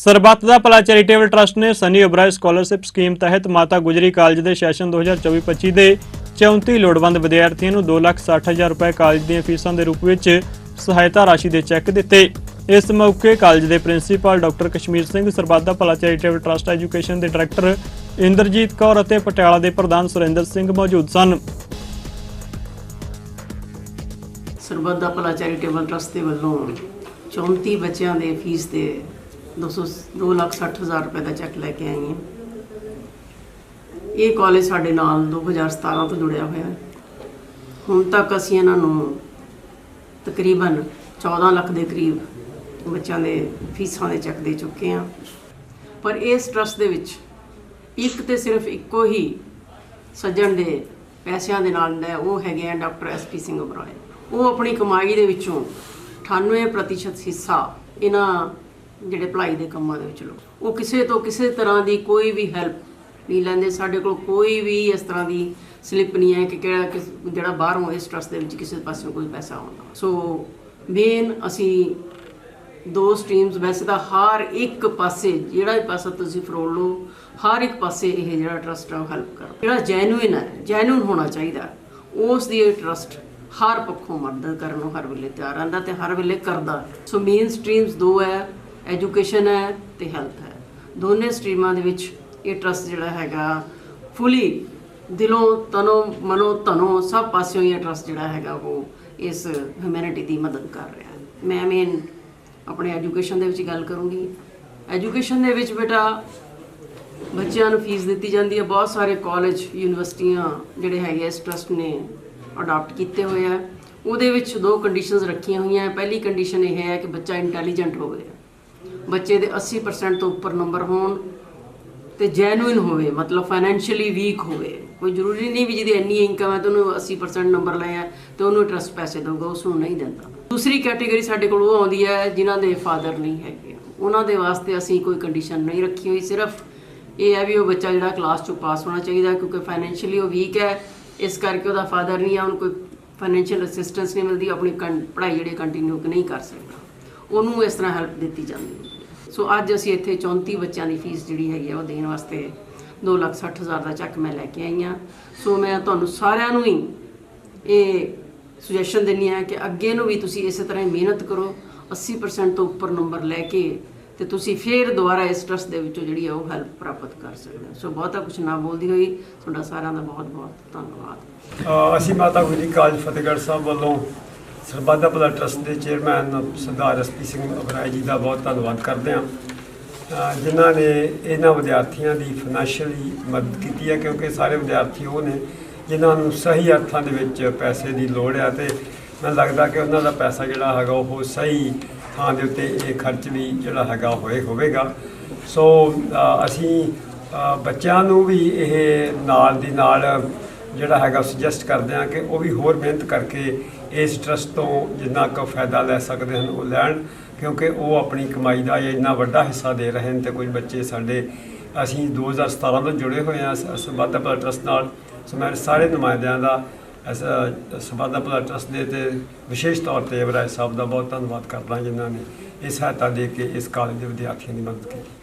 ਸਰਬੱਤ ਦਾ Bhala charitable trust ਨੇ Sunny Oberoi scholarship scheme ਤਹਿਤ Mata Gujri college ਦੇ ਸੈਸ਼ਨ 2024-25 ਦੇ 34 ਲੋੜਵੰਦ ਵਿਦਿਆਰਥੀਆਂ ਨੂੰ 2,60,000 ਰੁਪਏ ਕਾਲਜ ਦੀਆਂ ਫੀਸਾਂ ਦੇ ਰੂਪ ਵਿੱਚ ਸਹਾਇਤਾ ਰਾਸ਼ੀ ਦੇ ਚੈੱਕ ਦਿੱਤੇ। ਇਸ ਮੌਕੇ ਕਾਲਜ ਦੇ principal doctor Kashmir Singh Sarbat da Bhala charitable trust education ਦੇ ਡਾਇਰੈਕਟਰ ਇੰਦਰਜੀਤ ਕੌਰ ਅਤੇ ਪਟਿਆਲਾ ਦੇ ਪ੍ਰਧਾਨ ਸੁਰਿੰਦਰ ਸਿੰਘ ਮੌਜੂਦ ਸਨ। ਸਰਬੱਤ ਦਾ ਭਲਾ ਚੈਰੀਟੇਬਲ ਟਰਸਟ ਦੇ ਵੱਲੋਂ 34 ਬੱਚਿਆਂ ਦੇ ਫੀਸ ਦੇ 200 ਦੋ ਲੱਖ ਸੱਠ ਹਜ਼ਾਰ ਰੁਪਏ ਦਾ ਚੈੱਕ ਲੈ ਕੇ ਆਈ ਹਾਂ। ਇਹ ਕਾਲਜ ਸਾਡੇ ਨਾਲ 2017 ਤੋਂ ਜੁੜਿਆ ਹੋਇਆ ਹੈ। ਹੁਣ ਤੱਕ ਅਸੀਂ ਇਹਨਾਂ ਨੂੰ ਤਕਰੀਬਨ 14 ਲੱਖ ਦੇ ਕਰੀਬ ਬੱਚਿਆਂ ਦੇ ਫੀਸਾਂ ਦੇ ਚੈੱਕ ਦੇ ਚੁੱਕੇ ਹਾਂ। ਪਰ ਇਸ ਟਰਸਟ ਦੇ ਵਿੱਚ ਇੱਕ ਤੇ ਸਿਰਫ ਇੱਕੋ ਹੀ ਸੱਜਣ ਦੇ ਪੈਸਿਆਂ ਦੇ ਨਾਲ ਹੈ ਉਹ ਹੈਗੇ ਆ ਡਾਕਟਰ ਐਸਪੀ ਸਿੰਘ ਉਬਰਾਏ ਉਹ ਆਪਣੀ ਕਮਾਈ ਦੇ ਵਿੱਚੋਂ 98% ਹਿੱਸਾ ਇਹਨਾਂ ਜਿਹੜੇ ਭਲਾਈ ਦੇ ਕੰਮਾਂ ਦੇ ਵਿੱਚ ਲੋਕ। ਉਹ ਕਿਸੇ ਤੋਂ ਕਿਸੇ ਤਰ੍ਹਾਂ ਦੀ ਕੋਈ ਵੀ ਹੈਲਪ ਨਹੀਂ ਲੈਂਦੇ। ਸਾਡੇ ਕੋਲ ਕੋਈ ਵੀ ਇਸ ਤਰ੍ਹਾਂ ਦੀ ਸਲਿੱਪ ਨਹੀਂ ਹੈ ਕਿ ਕਿਹੜਾ ਕਿਸ- ਜਿਹੜਾ ਬਾਹਰੋਂ ਇਸ ਟਰਸਟ ਦੇ ਵਿੱਚ ਕਿਸੇ ਪਾਸਿਓਂ ਕੋਈ ਪੈਸਾ ਆਉਂਦਾ। ਸੋ ਮੇਨ ਅਸੀਂ ਦੋ ਸਟਰੀਮਸ ਵੈਸੇ ਤਾਂ ਹਰ ਇੱਕ ਪਾਸੇ, ਜਿਹੜਾ ਵੀ ਪਾਸਾ ਤੁਸੀਂ ਫਰੋਲ ਲਓ, ਹਰ ਇੱਕ ਪਾਸੇ ਇਹ ਜਿਹੜਾ ਟਰਸਟ ਆ ਉਹ ਹੈਲਪ ਕਰ ਜਿਹੜਾ ਜੈਨੂਇਨ ਹੈ ਜੈਨੂਇਨ ਹੋਣਾ ਚਾਹੀਦਾ। ਉਸ ਦੀ ਇਹ ਟਰਸਟ ਹਰ ਪੱਖੋਂ ਮਦਦ ਕਰਨ ਨੂੰ ਹਰ ਵੇਲੇ ਤਿਆਰ ਰਹਿੰਦਾ ਤੇ ਹਰ ਵੇਲੇ ਕਰਦਾ। ਸੋ ਮੇਨ ਸਟਰੀਮਸ ਦੋ ਹੈ। ਐਜੂਕੇਸ਼ਨ ਹੈ ਤੇ ਹੈਲਥ ਹੈ। ਦੋਨੇ ਸਟਰੀਮਾਂ ਦੇ ਵਿੱਚ ਇਹ ਟਰਸਟ ਜਿਹੜਾ ਹੈਗਾ, ਫੁੱਲੀ ਦਿਲੋਂ, ਤਨੋਂ, ਮਨੋਂ ਤਨੋਂ ਸਭ ਪਾਸਿਓਂ ਇਹ ਟਰਸਟ ਜਿਹੜਾ ਹੈਗਾ ਉਹ ਇਸ ਹਿਊਮੈਨਿਟੀ ਦੀ ਮਦਦ ਕਰ ਰਿਹਾ ਹੈ। ਮੈਂ ਮੇਨ ਆਪਣੇ ਐਜੂਕੇਸ਼ਨ ਦੇ ਵਿੱਚ ਗੱਲ ਕਰੂੰਗੀ। ਐਜੂਕੇਸ਼ਨ ਦੇ ਵਿੱਚ ਬੇਟਾ ਬੱਚਿਆਂ ਨੂੰ ਫੀਸ ਦਿੱਤੀ ਜਾਂਦੀ ਹੈ। ਬਹੁਤ ਸਾਰੇ ਕਾਲਜ ਯੂਨੀਵਰਸਿਟੀਆਂ ਜਿਹੜੇ ਹੈਗੇ ਇਸ ਟਰਸਟ ਨੇ ਅਡਾਪਟ ਕੀਤੇ ਹੋਏ ਆ। ਉਹਦੇ ਵਿੱਚ ਦੋ ਕੰਡੀਸ਼ਨਸ ਰੱਖੀਆਂ ਹੋਈਆਂ। ਪਹਿਲੀ ਕੰਡੀਸ਼ਨ ਇਹ ਹੈ ਕਿ ਬੱਚਾ ਇੰਟੈਲੀਜੈਂਟ ਹੋਵੇ। ਬੱਚੇ ਦੇ 80% ਤੋਂ ਉੱਪਰ ਨੰਬਰ ਹੋਣ ਤੇ ਜੈਨੂਇਨ ਹੋਵੇ, ਮਤਲਬ ਫਾਈਨੈਂਸ਼ੀਅਲੀ ਵੀਕ ਹੋਵੇ। ਕੋਈ ਜ਼ਰੂਰੀ ਨਹੀਂ ਵੀ ਜਿਹਦੀ ਇੰਨੀ ਇਨਕਮ ਹੈ ਤੇ ਉਹਨੂੰ 80% ਨੰਬਰ ਲਏ ਆ ਤੇ ਉਹਨੂੰ ਟਰਸਟ ਪੈਸੇ ਦਊਗਾ, ਉਸ ਨੂੰ ਨਹੀਂ ਦਿੰਦਾ। ਦੂਸਰੀ ਕੈਟਾਗਰੀ ਸਾਡੇ ਕੋਲ ਉਹ ਆਉਂਦੀ ਹੈ ਜਿਨ੍ਹਾਂ ਦੇ ਫਾਦਰ ਨਹੀਂ ਹੈਗੇ। ਉਹਨਾਂ ਦੇ ਵਾਸਤੇ ਅਸੀਂ ਕੋਈ ਕੰਡੀਸ਼ਨ ਨਹੀਂ ਰੱਖੀ ਹੋਈ, ਸਿਰਫ ਇਹ ਹੈ ਵੀ ਉਹ ਬੱਚਾ ਜਿਹੜਾ ਕਲਾਸ ਚੋਂ ਪਾਸ ਹੋਣਾ ਚਾਹੀਦਾ ਕਿਉਂਕਿ ਫਾਈਨੈਂਸ਼ੀਅਲੀ ਉਹ ਵੀਕ ਹੈ, ਇਸ ਕਰਕੇ ਉਹਦਾ ਫਾਦਰ ਨਹੀਂ ਆ, ਉਹਨੂੰ ਕੋਈ ਫਾਈਨੈਂਸ਼ੀਅਲ ਅਸਿਸਟੈਂਸ ਨਹੀਂ ਮਿਲਦੀ, ਆਪਣੀ ਕੰ- ਪੜ੍ਹਾਈ ਜਿਹੜੀ ਕੰਟੀਨਿਊ ਨਹੀਂ ਕਰ ਸਕਦਾ। ਉਹਨੂੰ ਇਸ ਤਰ੍ਹਾਂ ਹੈਲਪ ਦਿੱਤੀ ਜਾਂਦੀ ਹੈ। ਸੋ ਅੱਜ ਅਸੀਂ ਇੱਥੇ 34 ਬੱਚਿਆਂ ਦੀ ਫੀਸ ਜਿਹੜੀ ਹੈਗੀ ਆ ਉਹ ਦੇਣ ਵਾਸਤੇ 260000 ਦਾ ਚੱਕ ਮੈਂ ਲੈ ਕੇ ਆਈ ਹਾਂ। ਸੋ ਮੈਂ ਤੁਹਾਨੂੰ ਸਾਰਿਆਂ ਨੂੰ ਹੀ ਇਹ ਸੁਜੈਸ਼ਨ ਦਿੰਨੀ ਆ ਕਿ ਅੱਗੇ ਨੂੰ ਵੀ ਤੁਸੀਂ ਇਸੇ ਤਰ੍ਹਾਂ ਹੀ ਮਿਹਨਤ ਕਰੋ 80% ਤੋਂ ਉੱਪਰ ਨੰਬਰ ਲੈ ਕੇ ਤੇ ਤੁਸੀਂ ਫੇਰ ਦੁਬਾਰਾ ਇਸ ਟਰਸਟ ਦੇ ਵਿੱਚੋਂ ਜਿਹੜੀ ਆ ਉਹ ਹੈਲਪ ਪ੍ਰਾਪਤ ਕਰ ਸਕਦੇ ਹੋ। ਸੋ ਬਹੁਤਾ ਕੁਝ ਨਾ ਬੋਲਦੀ ਹੋਈ, ਤੁਹਾਡਾ ਸਾਰਿਆਂ ਦਾ ਬਹੁਤ ਬਹੁਤ ਧੰਨਵਾਦ ਅਸੀਂ ਮਾਤਾ ਗੁਜਰੀ ਕਾਲਜ ਫਤਿਹਗੜ੍ਹ ਸਾਹਿਬ ਵੱਲੋਂ ਸਰਬੱਧਾ ਭਲਾ ਟਰਸਟ ਦੇ ਚੇਅਰਮੈਨ ਸਰਦਾਰ ਐਸਪੀ ਸਿੰਘ ਅਬਰਾਏ ਜੀ ਦਾ ਬਹੁਤ ਧੰਨਵਾਦ ਕਰਦੇ ਹਾਂ। ਜਿਨ੍ਹਾਂ ਨੇ ਇਹਨਾਂ ਵਿਦਿਆਰਥੀਆਂ ਦੀ ਫਾਈਨੈਂਸ਼ੀਅਲੀ ਮਦਦ ਕੀਤੀ ਹੈ ਕਿਉਂਕਿ ਸਾਰੇ ਵਿਦਿਆਰਥੀ ਉਹ ਨੇ ਜਿਨ੍ਹਾਂ ਨੂੰ ਸਹੀ ਅਰਥਾਂ ਦੇ ਵਿੱਚ ਪੈਸੇ ਦੀ ਲੋੜ ਹੈ ਤੇ ਮੈਨੂੰ ਲੱਗਦਾ ਕਿ ਉਹਨਾਂ ਦਾ ਪੈਸਾ ਜਿਹੜਾ ਹੈਗਾ ਉਹ ਸਹੀ ਥਾਂ ਦੇ ਉੱਤੇ ਇਹ ਖਰਚ ਵੀ ਜਿਹੜਾ ਹੈਗਾ ਹੋਏ ਹੋਵੇਗਾ। ਸੋ ਅਸੀਂ ਬੱਚਿਆਂ ਨੂੰ ਵੀ ਇਹ ਨਾਲ ਦੀ ਨਾਲ ਜਿਹੜਾ ਹੈਗਾ ਸੁਜੈਸਟ ਕਰਦੇ ਹਾਂ ਕਿ ਉਹ ਵੀ ਹੋਰ ਮਿਹਨਤ ਕਰਕੇ ਇਸ ਟਰਸਟ ਤੋਂ ਜਿੰਨਾ ਕੁ ਫਾਇਦਾ ਲੈ ਸਕਦੇ ਹਨ ਉਹ ਲੈਣ, ਕਿਉਂਕਿ ਉਹ ਆਪਣੀ ਕਮਾਈ ਦਾ ਇਹ ਇੰਨਾ ਵੱਡਾ ਹਿੱਸਾ ਦੇ ਰਹੇ ਹਨ ਤੇ ਕੁਝ ਬੱਚੇ ਸਾਡੇ, ਅਸੀਂ 2017 ਤੋਂ ਜੁੜੇ ਹੋਏ ਹਾਂ ਸਬੰਧ ਭਲਾ ਟਰਸਟ ਨਾਲ, ਸੋ ਮੈਂ ਸਾਰੇ ਨੁਮਾਇੰਦਿਆਂ ਦਾ ਇਸ ਸਬੰਧ ਭਲਾ ਟਰਸਟ ਦੇ ਤੇ ਵਿਸ਼ੇਸ਼ ਤੌਰ ਤੇ ਇਬਰਾਹਿਮ ਸਾਹਿਬ ਦਾ ਬਹੁਤ ਧੰਨਵਾਦ ਕਰਦਾ ਜਿਨ੍ਹਾਂ ਨੇ ਇਹ ਸਹਾਇਤਾ ਦੇ ਕੇ ਇਸ ਕਾਲਜ ਦੇ ਵਿਦਿਆਰਥੀਆਂ ਦੀ ਮਦਦ ਕੀਤੀ।